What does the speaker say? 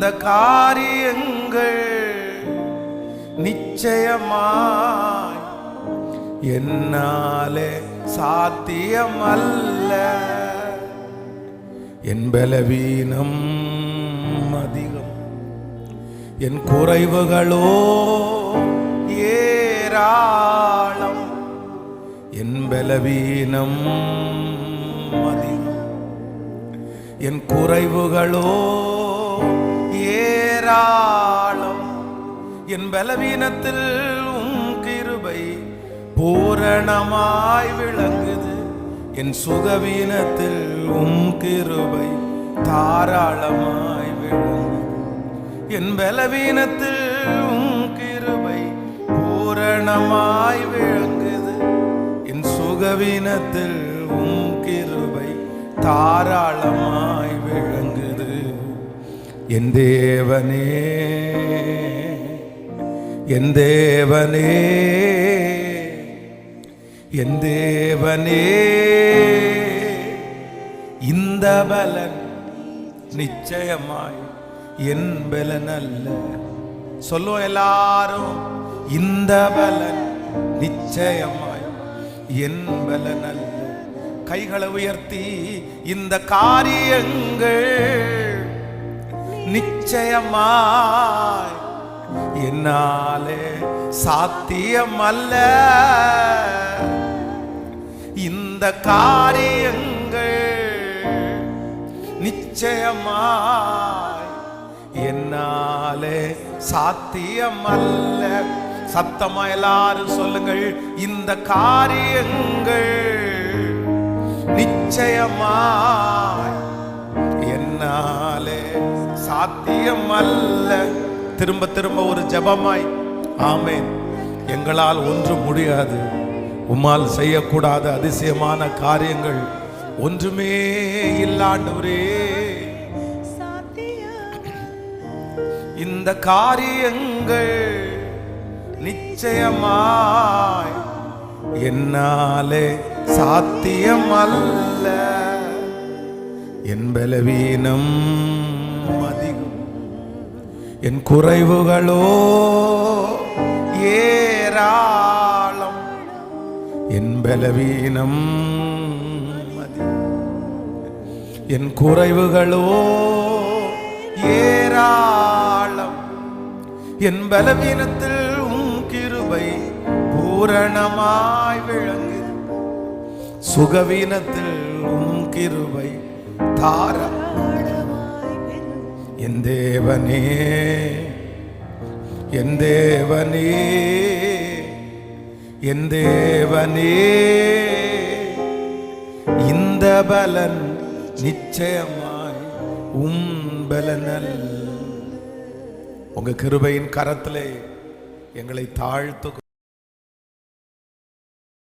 அந்த காரியங்கள் நிச்சயமாய் என்னாலே சாத்தியமல்ல. என் பலவீனம் அதிகம். என் குறைவுகளோ ஏராளம். என் பலவீனம் அதிகம். என் குறைவுகளோ ஏராளம். என் பலவீனத்தில் உம் கிருபை பூரணமாய் விளங்குது. என் சுகவீனத்தில் உம் கிருபை தாராளமாய் விளங்குது. என் பலவீனத்தில் உம் கிருபை பூரணமாய் விளங்குது. என் சுகவீனத்தில் உம் கிருபை தாராளமாய் என் தேவனே என் தேவனே என் தேவனே இந்த பலன் நிச்சயமாய் என் பலன் அல்ல. சொல்லுவோம் எல்லாரும் இந்த பலன் நிச்சயமாய் என் பலன் அல்ல. கைகளை உயர்த்தி இந்த காரியங்கள் நிச்சயமாய். என்னாலே சாத்தியம் அல்ல இந்த காரியங்கள் நிச்சயமாய். என்னாலே சாத்தியம் அல்ல சத்தமா எல்லாரும் சொல்லுங்கள். இந்த காரியங்கள் நிச்சயமாய். சாத்தியம் அல்ல திரும்ப திரும்ப ஒரு ஜெபமாய். ஆமென். எங்களால் ஒன்று முடியாது. உம்மால் செய்யக்கூடாத அதிசயமான காரியங்கள் ஒன்றுமே இல்லாண்டவரே இந்த காரியங்கள் நிச்சயமாய் என்னாலே சாத்தியம் அல்ல என் பலவீனம் அதிகம் என் குறைவுகளோ ஏராளம். என் பலவீனம் என் குறைவுகளோ ஏராளம். என் பலவீனத்தில் உன் கிருபை பூரணமாய் விளங்கு. சுகவீனத்தில் உன் கிருபை தாரம். என் தேவனே என் தேவனே என் தேவனே. இந்த பலன் நிச்சயமாய் உம் பலனல் உங்க கிருபையின் கரத்திலே எங்களை தாழ்த்து